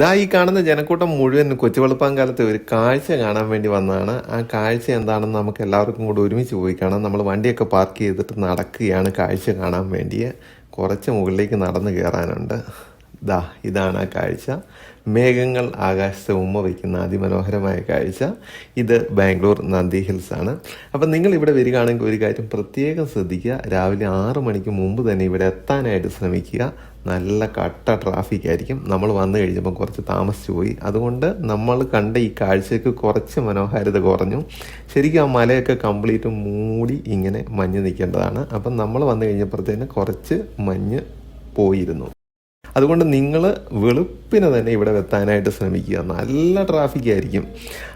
ദാ ഈ കാണുന്ന ജനക്കൂട്ടം മുഴുവൻ കൊച്ചുവെളുപ്പാങ്കാലത്തെ ഒരു കാഴ്ച കാണാൻ വേണ്ടി വന്നതാണ്. ആ കാഴ്ച എന്താണെന്ന് നമുക്ക് എല്ലാവർക്കും കൂടി ഒരുമിച്ച് പോയി കാണാം. നമ്മൾ വണ്ടിയൊക്കെ പാർക്ക് ചെയ്തിട്ട് നടക്കുകയാണ് കാഴ്ച കാണാൻ വേണ്ടി കുറച്ച് മുകളിലേക്ക് നടന്നു കയറാനുണ്ട്. ദാ ഇതാണ് ആ കാഴ്ച. മേഘങ്ങൾ ആകാശത്തെ ഉമ്മ വയ്ക്കുന്ന അതിമനോഹരമായ കാഴ്ച. ഇത് ബാംഗ്ലൂർ നന്ദി ഹിൽസ് ആണ്. അപ്പം നിങ്ങൾ ഇവിടെ വരികയാണെങ്കിൽ ഒരു കാര്യം പ്രത്യേകം ശ്രദ്ധിക്കുക. രാവിലെ ആറ് മണിക്ക് മുമ്പ് തന്നെ ഇവിടെ എത്താനായിട്ട് ശ്രമിക്കുക. നല്ല കട്ട ട്രാഫിക് ആയിരിക്കും. നമ്മൾ വന്നു കഴിഞ്ഞപ്പോൾ കുറച്ച് താമസിച്ചു പോയി. അതുകൊണ്ട് നമ്മൾ കണ്ട ഈ കാഴ്ചയ്ക്ക് കുറച്ച് മനോഹാരിത കുറഞ്ഞു. ശരിക്കും ആ മലയൊക്കെ കംപ്ലീറ്റ് മൂടി ഇങ്ങനെ മഞ്ഞ് നിൽക്കേണ്ടതാണ്. അപ്പം നമ്മൾ വന്നു കഴിഞ്ഞപ്പോഴത്തേന് കുറച്ച് മഞ്ഞ് പോയിരുന്നു. അതുകൊണ്ട് നിങ്ങൾ വെളുപ്പിന് തന്നെ ഇവിടെ എത്താനായിട്ട് ശ്രമിക്കുക. നല്ല ട്രാഫിക് ആയിരിക്കും.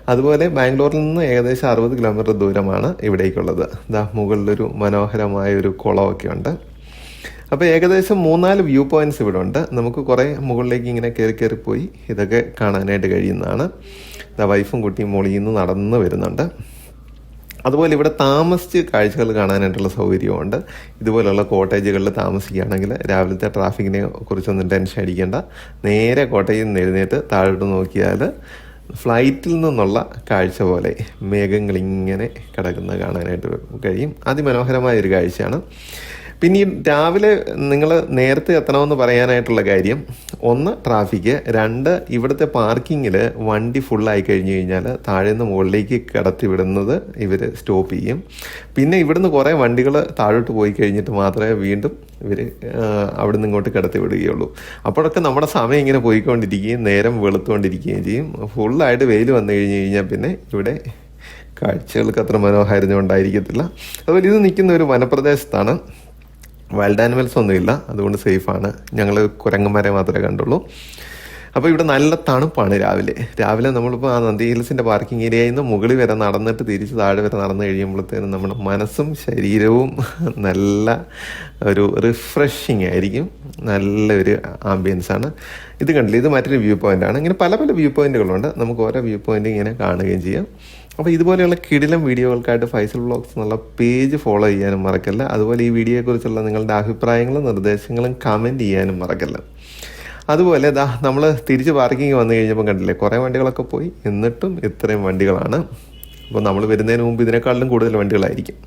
അതുപോലെ ബാംഗ്ലൂരിൽ നിന്ന് ഏകദേശം അറുപത് കിലോമീറ്റർ ദൂരമാണ് ഇവിടേക്കുള്ളത്. ദാ മുകളിലൊരു മനോഹരമായ ഒരു കുളമൊക്കെ ഉണ്ട്. അപ്പോൾ ഏകദേശം മൂന്നാൽ വ്യൂ പോയിന്റ്സ് ഇവിടെ ഉണ്ട്. നമുക്ക് കുറേ മുകളിലേക്ക് ഇങ്ങനെ കയറി കയറി പോയി ഇതൊക്കെ കാണാനായിട്ട് കഴിയുന്നതാണ്. ഇതാ വൈഫും കുട്ടിയും മുകളിൽ നിന്ന് നടന്ന് വരുന്നുണ്ട്. അതുപോലെ ഇവിടെ താമസിച്ച് കാഴ്ചകൾ കാണാനായിട്ടുള്ള സൗകര്യമുണ്ട് ഇതുപോലെയുള്ള കോട്ടേജുകളിൽ താമസിക്കുകയാണെങ്കിൽ രാവിലത്തെ ട്രാഫിക്കിനെ കുറിച്ചൊന്നും ടെൻഷൻ അടിക്കേണ്ട. നേരെ കോട്ടേജിൽ നിന്ന് എഴുന്നേറ്റ് താഴോട്ട് നോക്കിയാൽ ഫ്ലൈറ്റിൽ നിന്നുള്ള കാഴ്ച പോലെ മേഘങ്ങൾ ഇങ്ങനെ കിടക്കുന്നത് കാണാനായിട്ട് കഴിയും. അതിമനോഹരമായ ഒരു കാഴ്ചയാണ്. പിന്നെ ഈ രാവിലെ നിങ്ങൾ നേരത്തെ എത്തണമെന്ന് പറയാനായിട്ടുള്ള കാര്യം ഒന്ന് ട്രാഫിക്ക് രണ്ട് ഇവിടുത്തെ പാർക്കിങ്ങിൽ വണ്ടി ഫുള്ളായി കഴിഞ്ഞു കഴിഞ്ഞാൽ താഴെ നിന്ന് മുകളിലേക്ക് കിടത്തി വിടുന്നത് ഇവർ സ്റ്റോപ്പ് ചെയ്യും. പിന്നെ ഇവിടുന്ന് കുറേ വണ്ടികൾ താഴോട്ട് പോയി കഴിഞ്ഞിട്ട് മാത്രമേ വീണ്ടും ഇവർ അവിടെ നിന്ന് ഇങ്ങോട്ട് കിടത്തി വിടുകയുള്ളൂ. അപ്പോഴൊക്കെ നമ്മുടെ സമയം ഇങ്ങനെ പോയിക്കൊണ്ടിരിക്കുകയും നേരം വെളുത്തുകൊണ്ടിരിക്കുകയും ചെയ്യും. ഫുള്ളായിട്ട് വെയിൽ വന്നു കഴിഞ്ഞ് കഴിഞ്ഞാൽ പിന്നെ ഇവിടെ കാഴ്ചകൾക്ക് അത്ര മനോഹാരിത ഉണ്ടായിരിക്കത്തില്ല. അതുപോലെ ഇത് നിൽക്കുന്ന ഒരു വനപ്രദേശത്താണ്. വൈൽഡ് ആനിമൽസ് ഒന്നുമില്ല. അതുകൊണ്ട് സേഫാണ് ഞങ്ങൾ കുരങ്ങന്മാരെ മാത്രമേ കണ്ടുള്ളൂ. അപ്പോൾ ഇവിടെ നല്ല തണുപ്പാണ് രാവിലെ. രാവിലെ നമ്മളിപ്പോൾ ആ നന്ദി ഹിൽസിന്റെ പാർക്കിംഗ് ഏരിയയിൽ നിന്ന് മുകളിൽ വരെ നടന്നിട്ട് തിരിച്ച് താഴെ വരെ നടന്നു കഴിയുമ്പോഴത്തേനും നമ്മുടെ മനസ്സും ശരീരവും നല്ല ഒരു റിഫ്രഷിങ് ആയിരിക്കും. നല്ലൊരു ആംബിയൻസാണ് ഇത് കണ്ടില്ല? ഇത് മറ്റൊരു വ്യൂ പോയിന്റാണ് ഇങ്ങനെ പല പല വ്യൂ പോയിന്റുകളുണ്ട് നമുക്ക് ഓരോ വ്യൂ പോയിന്റ് ഇങ്ങനെ കാണുകയും ചെയ്യാം. അപ്പോൾ ഇതുപോലെയുള്ള കിടിലം വീഡിയോകൾക്കായിട്ട് ഫൈസൽ ബ്ലോഗ്സ് എന്നുള്ള പേജ് ഫോളോ ചെയ്യാനും മറക്കല്ല. അതുപോലെ ഈ വീഡിയോയെക്കുറിച്ചുള്ള നിങ്ങളുടെ അഭിപ്രായങ്ങളും നിർദ്ദേശങ്ങളും കമന്റ് ചെയ്യാനും മറക്കല്ല. അതുപോലെ ദാ നമ്മൾ തിരിച്ച് പാർക്കിംഗ് വന്നു കഴിഞ്ഞപ്പോൾ കണ്ടില്ലേ കുറേ വണ്ടികളൊക്കെ പോയി. എന്നിട്ടും ഇത്രയും വണ്ടികളാണ്. അപ്പോൾ നമ്മൾ വരുന്നതിന് മുമ്പ് ഇതിനേക്കാളിലും കൂടുതൽ വണ്ടികളായിരിക്കും.